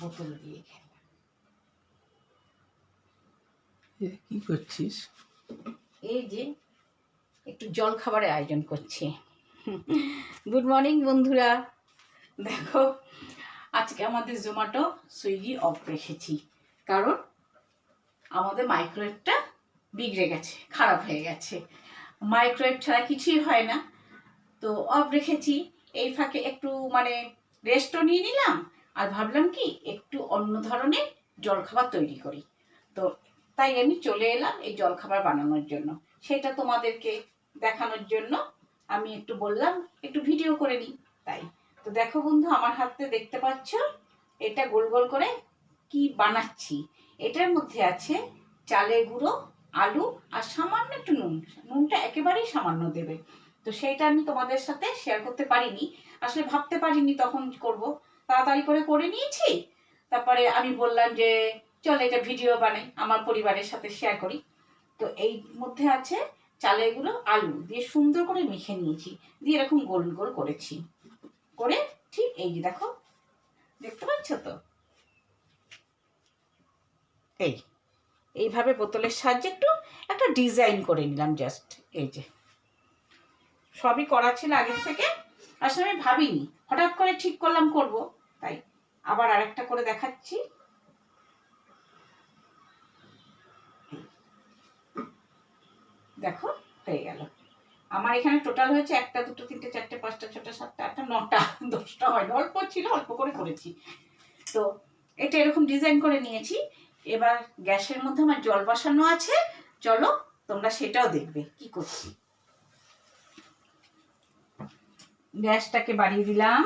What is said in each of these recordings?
বোতল দিয়ে কি করছিস? এই যে একটু জল খাবারের আয়োজন করছি। গুড মর্নিং বন্ধুরা। দেখো আজকে আমাদের জোম্যাটো সুইগি অফ রেখেছি কারণ আমাদের মাইক্রোওয়েভটা বিগড়ে গেছে খারাপ হয়ে গেছে। মাইক্রোওয়েভ ছাড়া কিছুই হয় না। তো অফ রেখেছি এই ফাঁকে একটু মানে রেস্টও নিয়ে নিলাম আর ভাবলাম কি, একটু অন্য ধরনের জলখাবার তৈরি করি। তো তাই আমি চলে এলাম এই জলখাবার বানানোর জন্য। সেটা তোমাদেরকে দেখানোর জন্য আমি একটু বললাম, একটু ভিডিও করে নিই তাই। তো দেখো বন্ধু, আমার হাতে দেখতে পাচ্ছ, এটা গোল গোল করে কি বানাচ্ছি। এটার মধ্যে আছে চালের গুঁড়ো, আলু আর সামান্য একটু নুন। নুনটা একেবারেই সামান্য দেবে। তো সেইটা আমি তোমাদের সাথে শেয়ার করতে পারিনি। আসলে ভাবতে পারিনি তখন করব। তাড়াতাড়ি করে করে নিয়েছি। তারপরে আমি বললাম যে, চল এটা ভিডিও বানাই, আমার পরিবারের সাথে শেয়ার করি। তো এই মধ্যে আছে চালের গুঁড়ো, আলু দিয়ে সুন্দর করে মেখে নিয়েছি। দিয়ে এরকম গোল গোল করেছি। করে ঠিক এই যে দেখো, দেখতে পাচ্ছ তো? এই, এইভাবে বোতলের সাহায্যে একটু একটা ডিজাইন করে নিলাম জাস্ট এই যে। সবই করা ছিল আগের থেকে, আসলে আমি ভাবিনি। হঠাৎ করে ঠিক করলাম, করব। তাই আবার আরেকটা করে দেখাচ্ছি। দেখো, হয়ে গেল। আমার এখানে টোটাল হয়েছে একটা, দুটো, তিনটে, চারটে, পাঁচটা, ছটা, সাতটা, আটটা, নটা, দশটা হয় অল্প ছিল, অল্প করে করেছি। তো এটা এরকম ডিজাইন করে নিয়েছি। এবার গ্যাসের মধ্যে আমার জল বসানো আছে। চলো, তোমরা সেটাও দেখবে কি করছি। গ্যাসটাকে বাড়িয়ে দিলাম।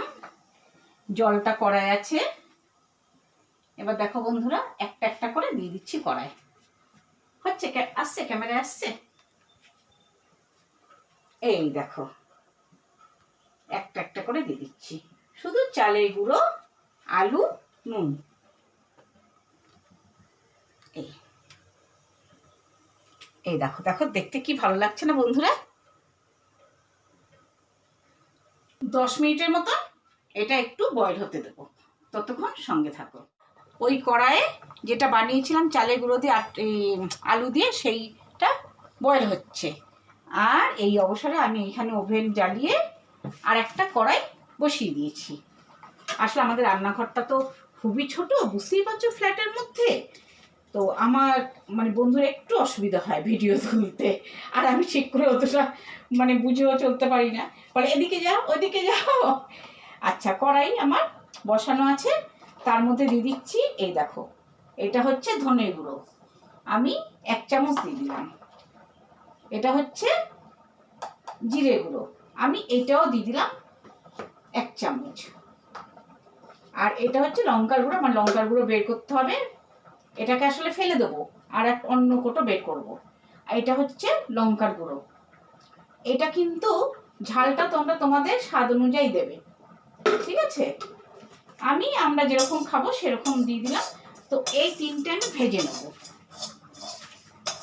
জলটা কড়াই আছে। এবার দেখো বন্ধুরা, একটা একটা করে দিয়ে দিচ্ছি কড়াই। হচ্ছে আসছে ক্যামেরা আসছে? এই দেখো, একটা একটা করে দিয়ে দিচ্ছি। শুধু চালের গুঁড়ো, আলু, নুন। এই। এই দেখো দেখো, দেখতে কি ভালো লাগছে না বন্ধুরা? দশ মিনিটের মতো এটা একটু বয়েল হতে দেবো। ততক্ষণ সঙ্গে থাকো। ওই কড়াইয়ে যেটা বানিয়েছিলাম, চালের গুঁড়ো দিয়ে আলু দিয়ে, সেইটা বয়েল হচ্ছে। আর এই অবসরে আমি এখানে ওভেন জ্বালিয়ে আর একটা কড়াই বসিয়ে দিয়েছি। আসলে আমাদের রান্নাঘরটা তো খুবই ছোট, বুঝতেই পারছ ফ্ল্যাটের মধ্যে? তো আমার মানে বন্ধুর একটু অসুবিধা হয় ভিডিও তুলতে, আর আমি ঠিক করে অতটা মানে বুঝেও চলতে পারি না। বলে, এদিকে যাও ওইদিকে যাও। আচ্ছা কড়াই আমার বসানো আছে। তার মধ্যে দিয়ে দিচ্ছি, এই দেখো, এটা হচ্ছে ধনে গুঁড়ো। আমি এক চামচ দিয়ে দিলাম। এটা হচ্ছে জিরে গুঁড়ো। আমি এটাও দিয়ে দিলাম এক চামচ। আর এটা হচ্ছে লঙ্কার গুঁড়ো। আমার লঙ্কার গুঁড়ো বের করতে হবে। এটাকে আসলে ফেলে দেবো। আর এক অন্য কোটো বের করব। এটা হচ্ছে লঙ্কার গুঁড়ো। এটা কিন্তু ঝালটা তোমরা তোমাদের স্বাদ অনুযায়ী দেবে। ঠিক আছে? আমি আমরা যেরকম খাব সেরকম দিয়ে দিলাম। তো এই তিনটে আমি ভেজে নেব।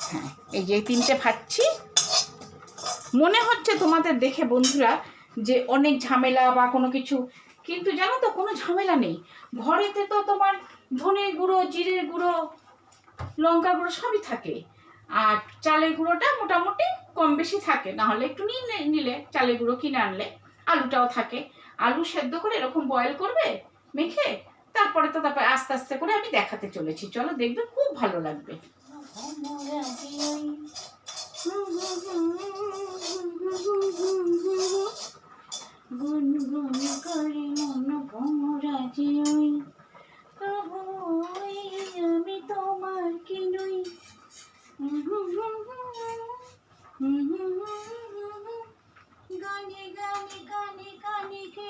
হ্যাঁ এই যে তিনটে ভাজছি। মনে হচ্ছে তোমাদের দেখে বন্ধুরা যে অনেক ঝামেলা বা কোনো কিছু, কিন্তু জানো তো কোনো ঝামেলা নেই। ঘরেতে তো তোমার ধনে গুঁড়ো, জিরের গুঁড়ো, লঙ্কা গুঁড়ো সবই থাকে। আর চালের গুঁড়োটা মোটামুটি কম বেশি থাকে। নাহলে একটু নিয়ে নিলে চালের গুঁড়ো কিনে আনলে আলুটাও থাকে। আলু সেদ্ধ করে এরকম বয়েল করবে মেখে তারপরে তো তারপরে আস্তে আস্তে করে আমি দেখাতে চলেছি চলো দেখবে খুব ভালো লাগবে গুন গুন করে মন ভমরাজি ওই আমি তোমার কি নই গানে গানে গানে গানে কে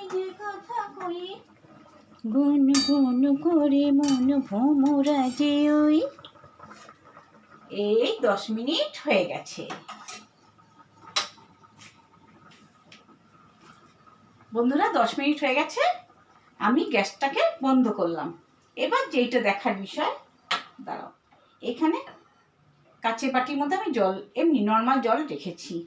গুন গুন করে মন ভমরাজি ওই। এই দশ মিনিট হয়ে গেছে। বন্ধুরা, দশ মিনিট হয়ে গেছে। আমি গ্যাসটাকে বন্ধ করলাম। এবার যেইটা দেখার বিষয়, দাঁড়াও। এখানে কাচের বাটির মধ্যে আমি জল, এমনি নর্মাল জল রেখেছি।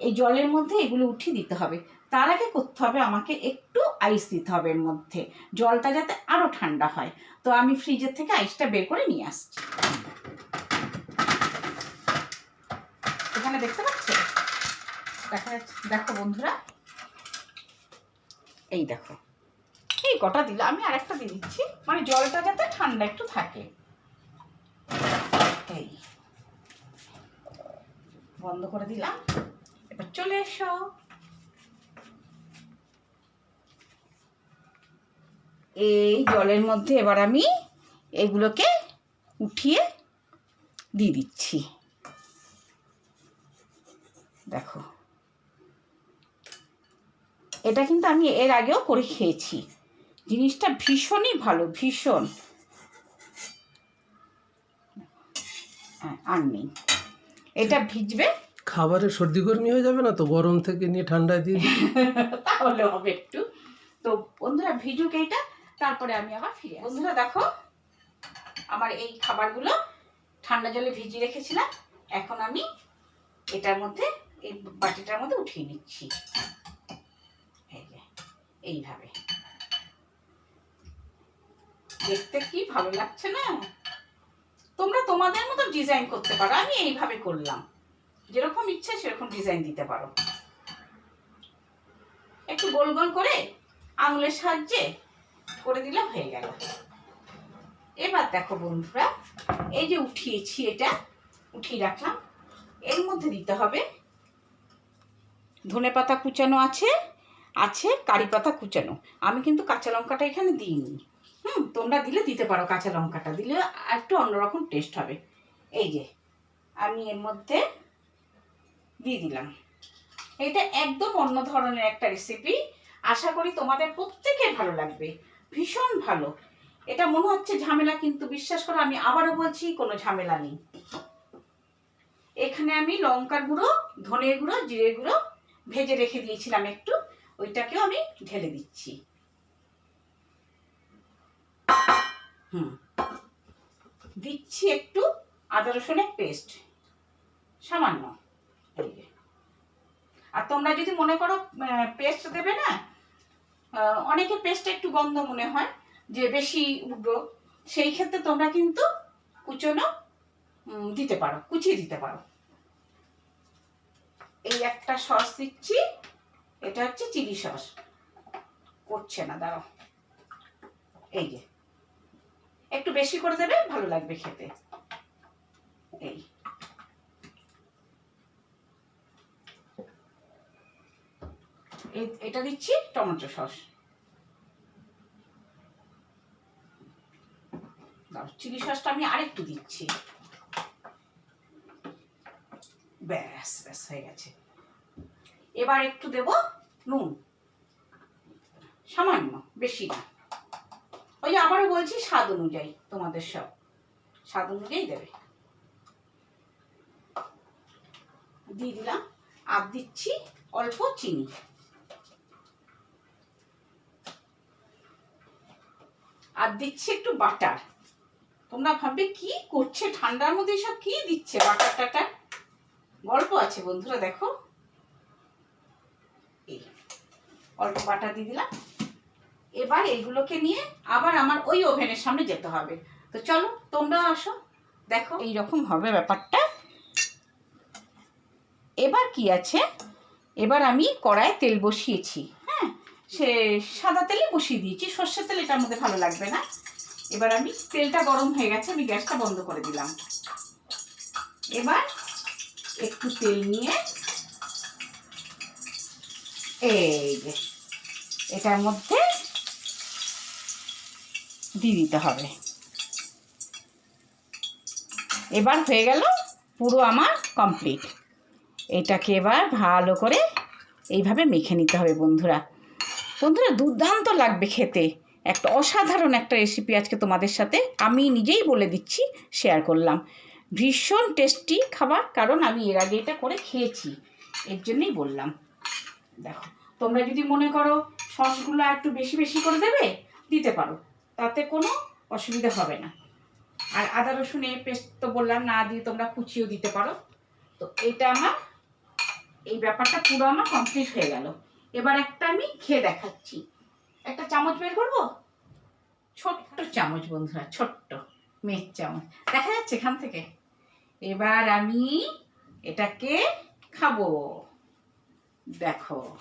এই জলের মধ্যে এগুলো উঠিয়ে দিতে হবে। তার আগে করতে হবে আমাকে একটু আইস দিতে হবে এর মধ্যে। জলটা যাতে আরও ঠান্ডা হয়। তো আমি ফ্রিজের থেকে আইসটা বের করে নিয়ে আসছি। এখানে দেখতে পাচ্ছ? দেখা দেখো বন্ধুরা। এই দেখো। এই কটা দিলে, আমি আরেকটা দিয়ে দিচ্ছি। মানে জলটা যাতে ঠান্ডা একটু থাকে। এই। বন্ধ করে দিলাম। চলে এসো। এই জলের মধ্যে এবার আমি এগুলোকে উঠিয়ে দিয়ে দিচ্ছি। দেখো। এটা কিন্তু আমি এর আগেও করে খেয়েছি। জিনিসটা ভীষণই ভালো, ভীষণ। হ্যাঁ আর নেই। এটা ভিজবে খাবারে সর্দি গরমি হয়ে যাবে না তো? গরম থেকে নিয়ে ঠান্ডায় দিয়ে তাহলে হবে একটু। তো বন্ধুরা ভিজুক এইটা, তারপরে আমি আবার ফিরে। বন্ধুরা, দেখো, আমার এই খাবারগুলো ঠান্ডা জলে ভিজিয়ে রেখেছিলাম। এখন আমি এটার মধ্যে, এই বাটিটার মধ্যে উঠিয়ে নিচ্ছি। এইভাবে। দেখতে কি ভালো লাগছে না? তোমরা তোমাদের মতো ডিজাইন করতে পারো। আমি এইভাবে করলাম। যেরকম ইচ্ছে সেরকম ডিজাইন দিতে পারো। একটু গোল গোল করে আঙুলের সাহায্যে করে দিলে হয়ে গেল। এবার দেখো বন্ধুরা, এই যে উঠিয়েছি এটা, উঠিয়ে রাখলাম। এর মধ্যে দিতে হবে ধনে পাতা কুচানো আছে আছে কারি পাতা কুচানো। আমি কিন্তু কাঁচা লঙ্কাটা এখানে দিইনি। হুম, তোমরা দিলে দিতে পারো কাঁচা লঙ্কাটা, দিলে একটু অন্যরকম টেস্ট হবে। এই যে, আমি এর মধ্যে দিয়ে দিলাম। এটা একদম অন্য ধরনের একটা রেসিপি আশা করি তোমাদের প্রত্যেকের ভালো লাগবে। ভীষণ ভালো। এটা মনে হচ্ছে ঝামেলা, কিন্তু বিশ্বাস করো, আমি আবারও বলছি, কোনো ঝামেলা নেই। এখানে আমি লঙ্কার গুঁড়ো, ধনের গুঁড়ো জিরে গুঁড়ো ভেজে রেখে দিয়েছিলাম একটু। ওইটাকেও আমি ঢেলে দিচ্ছি। হুম। দিচ্ছি একটু আদা রসুনের পেস্ট সামান্য। আর তোমরা যদি মনে করো পেস্ট দেবে না অনেকে পেস্ট একটু গন্ধ মনে হয়, যে বেশি উঠবো সেই ক্ষেত্রে তোমরা কিন্তু কুচনো দিতে পারো, কুচিয়ে দিতে পারো। এই একটা সস দিচ্ছি, এটা হচ্ছে চিলি সস। করছে না, দাঁড়াও। এই যে। একটু বেশি করে দেবে, ভালো লাগবে খেতে এই এই- এটা দিচ্ছি টমেটো সস। চিলি সসটা আমি আরেকটু দিচ্ছি। ব্যাস ব্যাস, হয়ে গেছে। এবার একটু দেব নুন। সামান্য, বেশি না। ওই আবারও বলছি, স্বাদ অনুযায়ী তোমাদের সব। স্বাদ অনুযায়ী দেবে। দিয়ে দিলাম। আর দিচ্ছি অল্প চিনি। দিচ্ছি একটু বাটার। তোমরা ভাববে, কি করছে? ঠান্ডার মধ্যে সব কি দিচ্ছে বাটার টাটার? গল্প আছে বন্ধুরা, দেখো। এই অল্প বাটার দিয়ে দিলাম। এবার এগুলোকে নিয়ে আবার আমার ওই ওভেনের সামনে যেতে হবে। তো চলো তোমরাও আসো, দেখো। এই রকম হবে ব্যাপারটা। এবার কি আছে? এবার আমি কড়ায় তেল বসিয়েছি। সে সাদা তেলে বসিয়ে দিয়েছি। সর্ষের তেল এটার মধ্যে ভালো লাগবে না। এবার আমি তেলটা গরম হয়ে গেছে, আমি গ্যাসটা বন্ধ করে দিলাম। এবার একটু তেল নিয়ে এই যে এটার মধ্যে দিয়ে দিতে হবে। এবার হয়ে গেল পুরো আমার কমপ্লিট এটাকে এবার ভালো করে এইভাবে মেখে নিতে হবে বন্ধুরা। বন্ধুরা, দুর্দান্ত লাগবে খেতে। একটা অসাধারণ একটা রেসিপি আজকে তোমাদের সাথে আমি নিজেই বলে দিচ্ছি শেয়ার করলাম। ভীষণ টেস্টি খাবার, কারণ আমি এর আগে এটা করে খেয়েছি, এর জন্যই বললাম। দেখো, তোমরা যদি মনে করো সসগুলো একটু বেশি বেশি করে দেবে, দিতে পারো। তাতে কোনো অসুবিধা হবে না। আর আদা রসুনের পেস্ট তো বললাম, না দিয়ে তোমরা কুচিও দিতে পারো। তো এটা আমার, এই ব্যাপারটা পুরো আমার কমপ্লিট হয়ে গেল। এবার একটা আমি খেয়ে দেখাচ্ছি। একটা চামচ বের করব? ছোট্ট চামচ বন্ধুরা, ছোট্ট মেয়ের চামচ। দেখা যাচ্ছে এখান থেকে। এবার আমি এটাকে খাব। দেখো।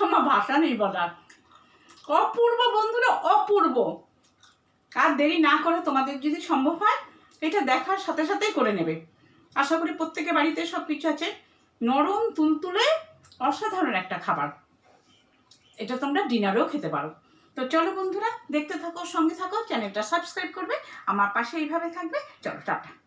আমার ভাষা নেই বলার। অপূর্ব বন্ধুরা, অপূর্ব। আর দেরি না করে তোমাদের যদি সম্ভব হয় এটা দেখার সাথে সাথেই করে নেবে। আশা করি প্রত্যেকের বাড়িতে সব কিছু আছে। নরম, তুলতুলে, অসাধারণ একটা খাবার। এটা তোমরা ডিনারেও খেতে পারো। তো চলো বন্ধুরা, দেখতে থাকো, সঙ্গে থাকো, চ্যানেলটা সাবস্ক্রাইব করবে। আমার পাশে এইভাবে থাকবে। চলো, টাটা।